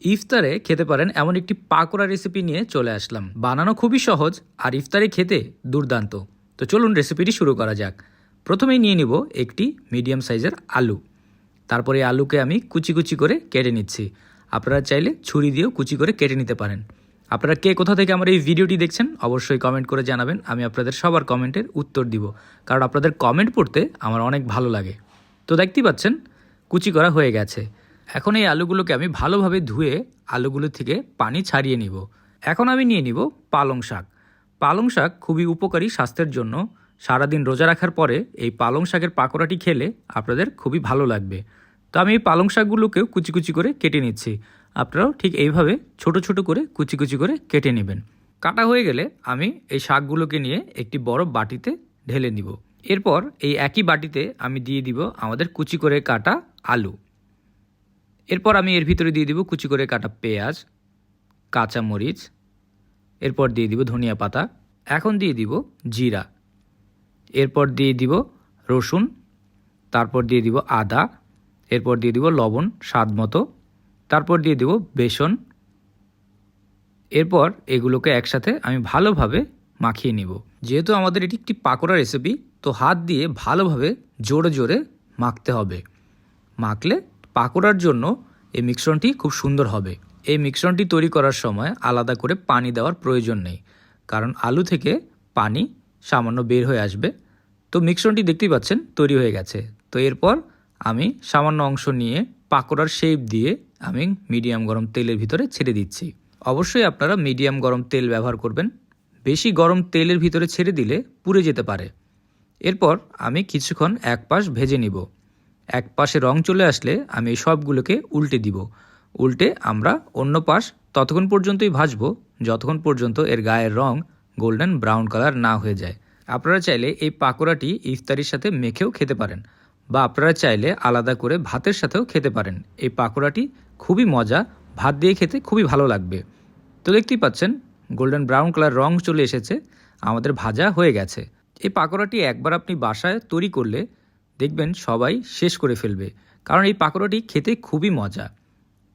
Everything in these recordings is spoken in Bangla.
ইফতারে খেতে পারেন এমন একটি পাকোড়া রেসিপি নিয়ে চলে আসলাম। বানানো খুবই সহজ আর ইফতারে খেতে দুর্দান্ত। তো চলুন রেসিপিটি শুরু করা যাক। প্রথমেই নিয়ে নিব একটি মিডিয়াম সাইজের আলু। তারপরে আলুকে আমি কুচি কুচি করে কেটে নিচ্ছি। আপনারা চাইলে ছুরি দিয়েও কুচি করে কেটে নিতে পারেন। আপনারা কে কোথা থেকে আমার এই ভিডিওটি দেখছেন, অবশ্যই কমেন্ট করে জানাবেন। আমি আপনাদের সবার কমেন্টের উত্তর দিব। কারণ আপনাদের কমেন্ট পড়তে আমার অনেক ভালো লাগে। তো দেখতেই পাচ্ছেন, কুচি করা হয়ে গেছে। এখন এই আলুগুলোকে আমি ভালোভাবে ধুয়ে আলুগুলো থেকে পানি ছাড়িয়ে নিব। এখন আমি নিয়ে নিব পালং শাক। পালং শাক খুবই উপকারী স্বাস্থ্যের জন্য। সারাদিন রোজা রাখার পরে এই পালং শাকের পাকোড়াটি খেলে আপনাদের খুবই ভালো লাগবে। তো আমি এই পালং শাকগুলোকেও কুচি কুচি করে কেটে নিচ্ছি। আপনারাও ঠিক এইভাবে ছোট ছোট করে কুচি কুচি করে কেটে নেবেন। কাটা হয়ে গেলে আমি এই শাকগুলোকে নিয়ে একটি বড় বাটিতে ঢেলে নিব। এরপর এই একই বাটিতে আমি দিয়ে দিব আমাদের কুচি করে কাটা আলু। এরপর আমি এর ভিতরে দিয়ে দিব কুচি করে কাটা পেঁয়াজ, কাঁচা মরিচ, এরপর দিয়ে দিব ধনিয়া পাতা, এখন দিয়ে দিব জিরা, এরপর দিয়ে দিব রসুন, তারপর দিয়ে দিব আদা, এরপর দিয়ে দিব লবণ স্বাদ মতো, তারপর দিয়ে দিব বেসন, এরপর এগুলোকে একসাথে আমি ভালোভাবে মাখিয়ে নিব। যেহেতু আমাদের এটি একটি পাকোড়া রেসিপি তো হাত দিয়ে ভালোভাবে জোরে জোরে মাখতে হবে। মাখলে পাকোড়ার জন্য এই মিশ্রণটি খুব সুন্দর হবে। এই মিশ্রণটি তৈরি করার সময় আলাদা করে পানি দেওয়ার প্রয়োজন নেই, কারণ আলু থেকে পানি সামান্য বের হয়ে আসবে। তো মিশ্রণটি দেখতেই পাচ্ছেন, তৈরি হয়ে গেছে। তো এরপর আমি সামান্য অংশ নিয়ে পাকোড়ার শেপ দিয়ে আমি মিডিয়াম গরম তেলের ভিতরে ছেড়ে দিচ্ছি। অবশ্যই আপনারা মিডিয়াম গরম তেল ব্যবহার করবেন। বেশি গরম তেলের ভিতরে ছেড়ে দিলে পুড়ে যেতে পারে। এরপর আমি কিছুক্ষণ এক পাশ ভেজে নিব। এক পাশে রং চলে আসলে আমি এই সবগুলোকে উল্টে দিব। উল্টে আমরা অন্য পাশ ততক্ষণ পর্যন্তই ভাজবো, যতক্ষণ পর্যন্ত এর গায়ের রং গোল্ডেন ব্রাউন কালার না হয়ে যায়। আপনারা চাইলে এই পাকোড়াটি ইফতারির সাথে মেখেও খেতে পারেন বা আপনারা চাইলে আলাদা করে ভাতের সাথেও খেতে পারেন। এই পাকোড়াটি খুবই মজা, ভাত দিয়ে খেতে খুবই ভালো লাগবে। তো দেখতেই পাচ্ছেন, গোল্ডেন ব্রাউন কালার রং চলে এসেছে, আমাদের ভাজা হয়ে গেছে। এই পাকোড়াটি একবার আপনি বাসায় তৈরি করলে দেখবেন সবাই শেষ করে ফেলবে। কারণ এই পাকোড়াটি খেতে খুবই মজা।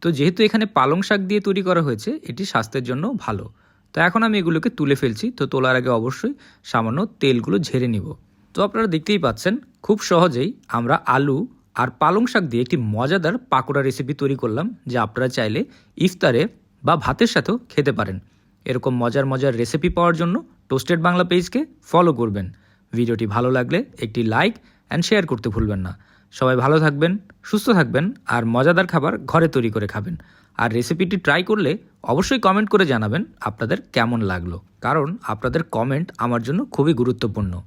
তো যেহেতু এখানে পালং শাক দিয়ে তৈরি করা হয়েছে, এটি স্বাস্থ্যের জন্য ভালো। তো এখন আমি এগুলোকে তুলে ফেলছি। তো তোলার আগে অবশ্যই সামান্য তেলগুলো ঝেড়ে নিব। তো আপনারা দেখতেই পাচ্ছেন, খুব সহজেই আমরা আলু আর পালং শাক দিয়ে একটি মজাদার পাকোড়া রেসিপি তৈরি করলাম, যা আপনারা চাইলে ইফতারে বা ভাতের সাথেও খেতে পারেন। এরকম মজার মজার রেসিপি পাওয়ার জন্য টোস্টেড বাংলা পেজকে ফলো করবেন। ভিডিওটি ভালো লাগলে একটি লাইক অ্যান্ড শেয়ার করতে ভুলবেন না। সবাই ভালো থাকবেন, সুস্থ থাকবেন, আর মজাদার খাবার ঘরে তৈরি করে খাবেন। আর রেসিপিটি ট্রাই করলে অবশ্যই কমেন্ট করে জানাবেন আপনাদের কেমন লাগল। কারণ আপনাদের কমেন্ট আমার জন্য খুবই গুরুত্বপূর্ণ।